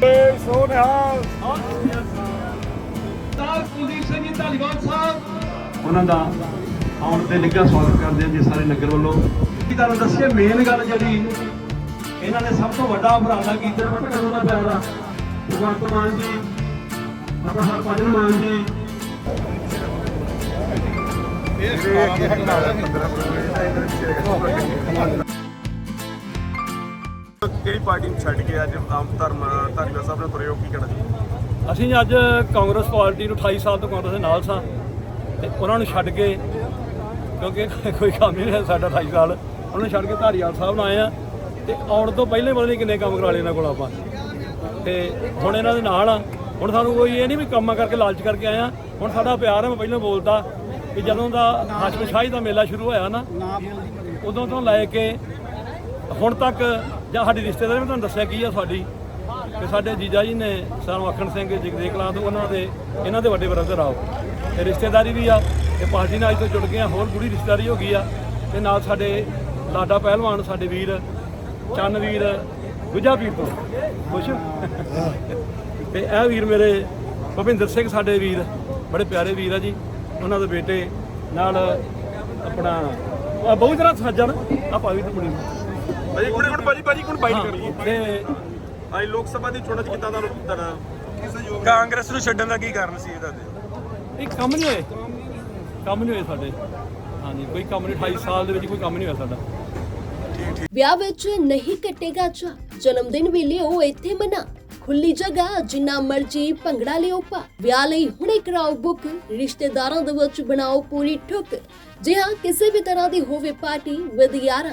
ਸੋਨਿਹਾਲ ਸਰਦਾਰ ਕੁਲਦੀਪ ਸਿੰਘ ਜੀ ਧਾਲੀਵਾਲ ਸਾਹਿਬ ਉਹਨਾਂ ਦਾ ਆਉਣ ਤੇ ਨਿੱਘਾ ਸਵਾਗਤ ਕਰਦੇ ਹਾਂ ਜੀ ਸਾਰੇ ਨਗਰ ਵੱਲੋਂ। ਕੀ ਤੁਹਾਨੂੰ ਦੱਸਿਆ ਮੇਨ ਗੱਲ ਜਿਹੜੀ ਇਹਨਾਂ ਨੇ ਸਭ ਤੋਂ ਵੱਡਾ ਉਪਰਾਲਾ ਕੀਤਾ ਪਟਕਾ ਦਾ ਪਿਆਰਾ ਭਗਵੰਤ ਮਾਨ ਜੀ ਆਪਣਾ ਹਰਪੰਜ ਮਾਨ ਜੀ। ਕਿਹੜੀ ਪਾਰਟੀ ਨੂੰ ਛੱਡ ਕੇ ਅੱਜ ਆਮ ਧਰਮ, ਧਾਰੀਵਾਲ ਸਾਹਿਬ ਨੇ ਤੁਰੇ ਕੀ ਕਹਿਣਾ ਅਸੀਂ ਅੱਜ ਕਾਂਗਰਸ ਪਾਰਟੀ ਨੂੰ 28 ਸਾਲ ਤੋਂ ਕਾਂਗਰਸ ਦੇ ਨਾਲ ਸਾਂ ਤੇ ਉਹਨਾਂ ਨੂੰ ਛੱਡ ਕੇ, ਕਿਉਂਕਿ ਕੋਈ ਕੰਮ ਨਹੀਂ ਹੈ ਸਾਡਾ 28 ਸਾਲ। ਉਹਨਾਂ ਨੂੰ ਛੱਡ ਕੇ ਧਾਰੀਵਾਲ ਸਾਹਿਬ ਨਾਲ ਆਏ ਆ ਤੇ ਆਉਣ ਤੋਂ ਪਹਿਲੇ ਪਤਾ ਨਹੀਂ ਕਿੰਨੇ ਕੰਮ ਕਰਾ ਲਏ ਇਹਨਾਂ ਕੋਲ ਆਪਾਂ। ਤੇ ਹੁਣ ਇਹਨਾਂ ਦੇ ਨਾਲ ਆ ਹੁਣ ਸਾਨੂੰ ਕੋਈ ਇਹ ਨਹੀਂ ਵੀ ਕੰਮਾਂ ਕਰਕੇ ਲਾਲਚ ਕਰਕੇ ਆਏ ਆ ਹੁਣ ਸਾਡਾ ਪਿਆਰ ਹੈ, ਮੈਂ ਪਹਿਲਾਂ ਬੋਲਦਾ ਕਿ ਜਦੋਂ ਦਾ ਹਾਸ਼ਮ ਸ਼ਾਹੀ ਦਾ ਮੇਲਾ ਸ਼ੁਰੂ ਹੋਇਆ ਨਾ, ਉਦੋਂ ਤੋਂ ਲੈ ਕੇ ਹੁਣ ਤੱਕ ਜਾਂ ਸਾਡੀ ਰਿਸ਼ਤੇਦਾਰੀ ਮੈਂ ਤੁਹਾਨੂੰ ਦੱਸਿਆ ਕੀ ਆ ਸਾਡੀ? ਕਿ ਸਾਡੇ ਜੀਜਾ ਜੀ ਨੇ ਸਰ ਮੱਖਣ ਸਿੰਘ ਜਗਦੇਵ ਕਲਾਂ ਤੋਂ ਉਹਨਾਂ ਦੇ, ਇਹਨਾਂ ਦੇ ਵੱਡੇ ਬ੍ਰਦਰ ਆਓ ਤੇ ਰਿਸ਼ਤੇਦਾਰੀ ਵੀ ਆ, ਤੇ ਪਾਰਟੀ ਨਾਲ ਅੱਜ ਤੋਂ ਜੁੜ ਗਏ ਆ, ਹੋਰ ਗੂੜੀ ਰਿਸ਼ਤੇਦਾਰੀ ਹੋ ਗਈ ਆ। ਤੇ ਨਾਲ ਸਾਡੇ ਲਾਡਾ ਪਹਿਲਵਾਨ, ਸਾਡੇ ਵੀਰ ਚੰਨ ਵੀਰ ਗੁੱਜਾ ਵੀਰ ਤੋਂ। ਖੁਸ਼ ਤੇ ਇਹ ਵੀਰ ਮੇਰੇ ਭਵਿੰਦਰ ਸਿੰਘ ਸਾਡੇ ਵੀਰ, ਬੜੇ ਪਿਆਰੇ ਵੀਰ ਆ ਜੀ। ਉਹਨਾਂ ਦੇ ਬੇਟੇ ਨਾਲ ਆਪਣਾ ਬਹੁਤ ਜਰਾ ਸੱਜਣ, ਆ ਪਾਵੀ ਤੇ ਕੁੜੀ ਭਾਜੀ ਕੁੜੇ ਕੁੜ ਭਾਜੀ ਭਾਜੀ ਕੋਣ ਬਾਈਟ ਕਰ ਲਈਏ ਤੇ ਲੋਕ ਸਭਾ ਦੀ ਚੋਣਾਂ 'ਚ ਕਿੱਦਾਂ ਤੁਹਾਨੂੰ ਤੁਹਾਡਾ। ਕਾਂਗਰਸ ਨੂੰ ਛੱਡਣ ਦਾ ਕੀ ਕਾਰਨ ਸੀ ਇਹਦਾ ਤੇ? ਇਹ ਕੰਮ ਨਹੀਂ ਹੋਏ? ਕੰਮ ਨਹੀਂ ਹੋਏ ਸਾਡੇ। ਹਾਂਜੀ ਕੋਈ ਕੰਮ ਨਹੀਂ 28 ਸਾਲ ਦੇ ਵਿੱਚ ਕੋਈ ਕੰਮ ਨਹੀਂ ਹੋਇਆ ਸਾਡਾ। ਵਿਆਹ ਵਿੱਚ ਨਹੀਂ ਕੱਟੇਗਾ ਚਾ ਜਨਮ ਦਿਨ ਵੀ ਲਿਓ ਇੱਥੇ ਮਨਾ। ਖੁੱਲੀ ਜਗ੍ਹਾ ਜਿੰਨਾ ਮਰਜ਼ੀ ਭੰਗੜਾ ਲਿਓ ਪਾ ਵਿਆਹ ਲਈ ਹੁਣੇ ਕਰਾਓ ਬੁੱਕ ਰਿਸ਼ਤੇਦਾਰਾਂ ਦੇ ਵਿੱਚ ਬਣਾਓ ਪੂਰੀ ਠੁੱਕ। ਜੇ ਹਾਂ ਕਿਸੇ ਵੀ ਤਰ੍ਹਾਂ ਦੀ ਹੋਵੇ ਪਾਰਟੀ ਵਿਦ ਯਾਰਾਂ